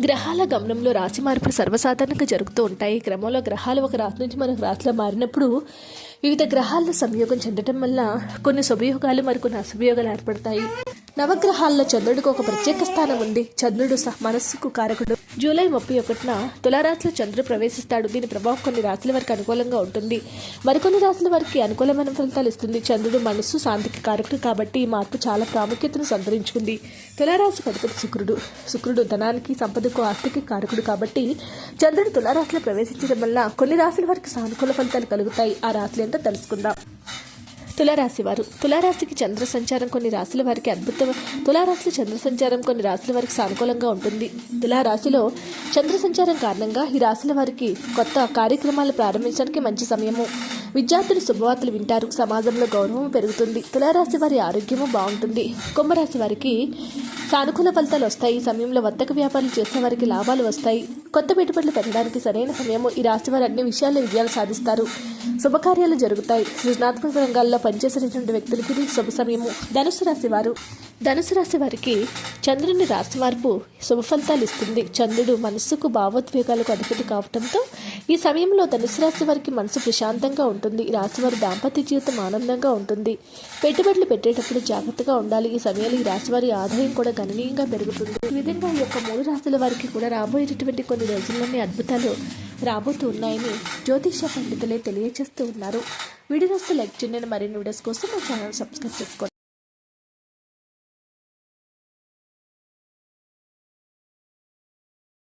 గ్రహాల గమనంలో రాశి మార్పులు సర్వసాధారణంగా జరుగుతూ ఉంటాయి. ఈ క్రమంలో గ్రహాలు ఒక రాశి నుంచి మరొక రాశిలో మారినప్పుడు వివిధ గ్రహాల సంయోగం చెందడం వల్ల కొన్ని శుభయోగాలు మరికొన్ని అశుభయోగాలు ఏర్పడతాయి. నవగ్రహాల్లో చంద్రుడికి ఒక ప్రత్యేక స్థానం ఉంది. చంద్రుడు సహ మనస్సుకు కారకుడు. జూలై ముప్పై ఒకటిన తులారాశిలో చంద్రుడు ప్రవేశిస్తాడు. దీని ప్రభావం కొన్ని రాశుల వారికి అనుకూలంగా ఉంటుంది. మరికొన్ని రాశుల వారికి అనుకూలమైన ఫలితాలు ఇస్తుంది. చంద్రుడు మనస్సు శాంతికి కారకుడు కాబట్టి ఈ మార్పు చాలా ప్రాముఖ్యతను సంతరించుకుంది. తులారాశి అధిపతి శుక్రుడు. శుక్రుడు ధనానికి సంపదకు ఆస్తికి కారకుడు కాబట్టి చంద్రుడు తులారాశిలో ప్రవేశించడం వల్ల కొన్ని రాశుల వారికి సానుకూల ఫలితాలు కలుగుతాయి. ఆ రాశులు ఏంటో తెలుసుకుందాం. తులారాశి వారు. తులారాశికి చంద్ర సంచారం కొన్ని రాశుల వారికి అద్భుతం. తులారాశిలో చంద్ర సంచారం కొన్ని రాశుల వారికి సానుకూలంగా ఉంటుంది. తులారాశిలో చంద్ర సంచారం కారణంగా ఈ రాశుల వారికి కొత్త కార్యక్రమాలు ప్రారంభించడానికి మంచి సమయము. విద్యార్థులు శుభవార్తలు వింటారు. సమాజంలో గౌరవం పెరుగుతుంది. తులారాశి వారి ఆరోగ్యము బాగుంటుంది. కుంభరాశి వారికి సానుకూల ఫలితాలు వస్తాయి. ఈ సమయంలో వర్తక వ్యాపారాలు చేసే వారికి లాభాలు వస్తాయి. కొత్త పెట్టుబడులు పెట్టడానికి సరైన సమయము. ఈ రాశి వారు అన్ని విషయాల్లో విజయాలు సాధిస్తారు. శుభకార్యాలు జరుగుతాయి. సృజనాత్మక రంగాల్లో పనిచేసేటువంటి వ్యక్తులకి ఇది శుభ సమయము. ధనుసు రాశి వారు. ధనుసు రాశి వారికి చంద్రుని రాశి మార్పు శుభ ఫలితాలు ఇస్తుంది. చంద్రుడు మనస్సుకు భావోద్వేగాలకు అధిపతి కావడంతో ఈ సమయంలో ధనుసు రాశి వారికి మనసు ప్రశాంతంగా ఉంటుంది. ఈ రాశి వారి దాంపత్య జీవితం ఆనందంగా ఉంటుంది. పెట్టుబడులు పెట్టేటప్పుడు జాగ్రత్తగా ఉండాలి. ఈ సమయంలో ఈ రాశి వారి ఆదాయం కూడా గణనీయంగా పెరుగుతుంది. ఈ విధంగా ఈ యొక్క మూడు రాశుల వారికి కూడా రాబోయేటటువంటి కొన్ని రోజుల్లోనే అద్భుతాలు రాబోతూ ఉన్నాయని జ్యోతిష పండితులే తెలియజేస్తూ ఉన్నారు. వీడియోస్ లైక్ చేయండి. మరిన్ని వీడియోస్ కోసం మా ఛానల్ సబ్స్క్రైబ్ చేసుకోండి.